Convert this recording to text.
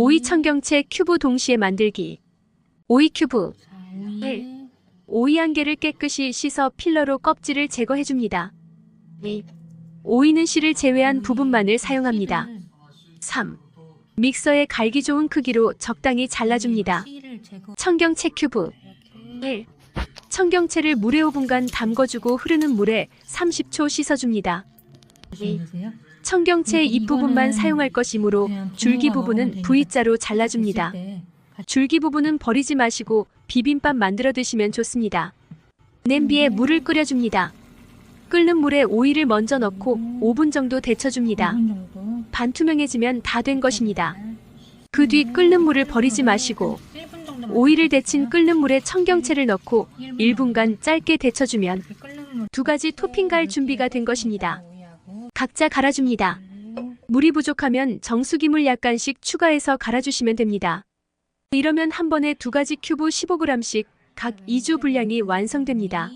오이 청경채 큐브 동시에 만들기. 오이 큐브. 네. 오이 한 개를 깨끗이 씻어 필러로 껍질을 제거해줍니다. 2. 오이는 씨를 제외한 부분만을 사용합니다. 3. 믹서에 갈기 좋은 크기로 적당히 잘라줍니다. 청경채 큐브. 1. 청경채를 물에 5분간 담궈주고 흐르는 물에 30초 씻어줍니다. 네. 청경채 잎부분만 사용할 것이므로 줄기 부분은 V자로 잘라줍니다. 줄기 부분은 버리지 마시고 비빔밥 만들어 드시면 좋습니다. 냄비에 물을 끓여줍니다. 끓는 물에 오이를 먼저 넣고 5분 정도 데쳐줍니다. 반투명해지면 다 된 것입니다. 그 뒤 끓는 물을 버리지 마시고 오이를 데친 끓는 물에 청경채를 넣고 1분간 짧게 데쳐주면 두 가지 토핑 갈 준비가 된 것입니다. 각자 갈아줍니다. 물이 부족하면 정수기물 약간씩 추가해서 갈아주시면 됩니다. 이러면 한 번에 두 가지 큐브 15g씩 각 2주 분량이 완성됩니다.